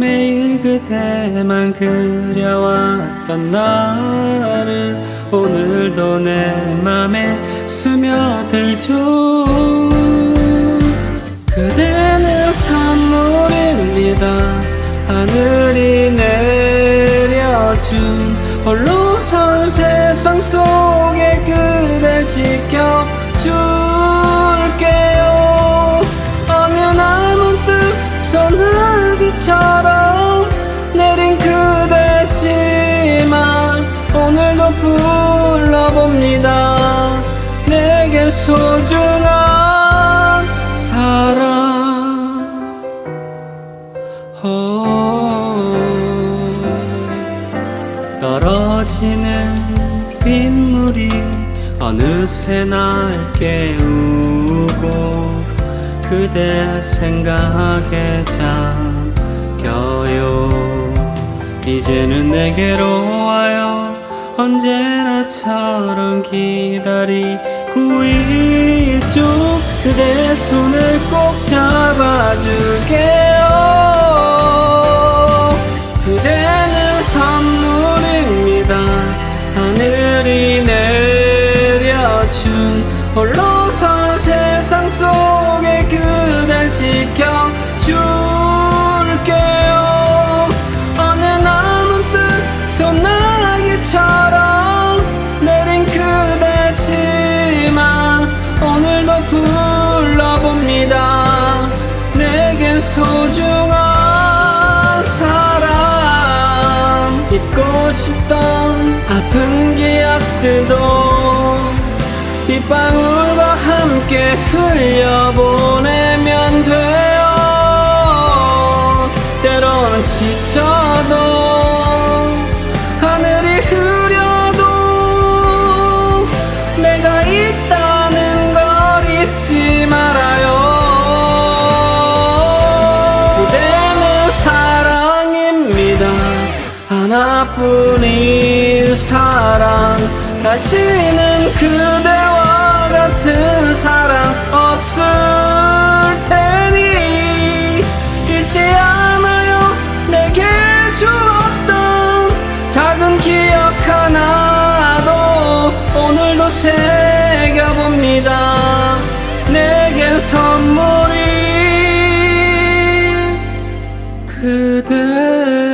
매일 그대만 그려왔던 나를 오늘도 내 맘에 스며들죠. 그대는 선물입니다 하늘이 내려준 홀로 선 세상 속에 그댈 지켜줄 불러봅니다. 내게 소중한 사랑. 오, 떨어지는 빗물이 어느새 날 깨우고 그대 생각에 잠겨요. 이제는 내게로 언제나처럼 기다리고 있죠. 그대 손을 꼭 잡아줄게 불러봅니다. 내겐 소중한 사람. 잊고 싶던 아픈 기억들도 빗방울과 함께 흘려보 나뿐인 사랑. 다시는 그대와 같은 사랑 없을 테니. 잊지 않아요. 내게 주었던 작은 기억 하나도 오늘도 새겨봅니다. 내게 선물이 그대.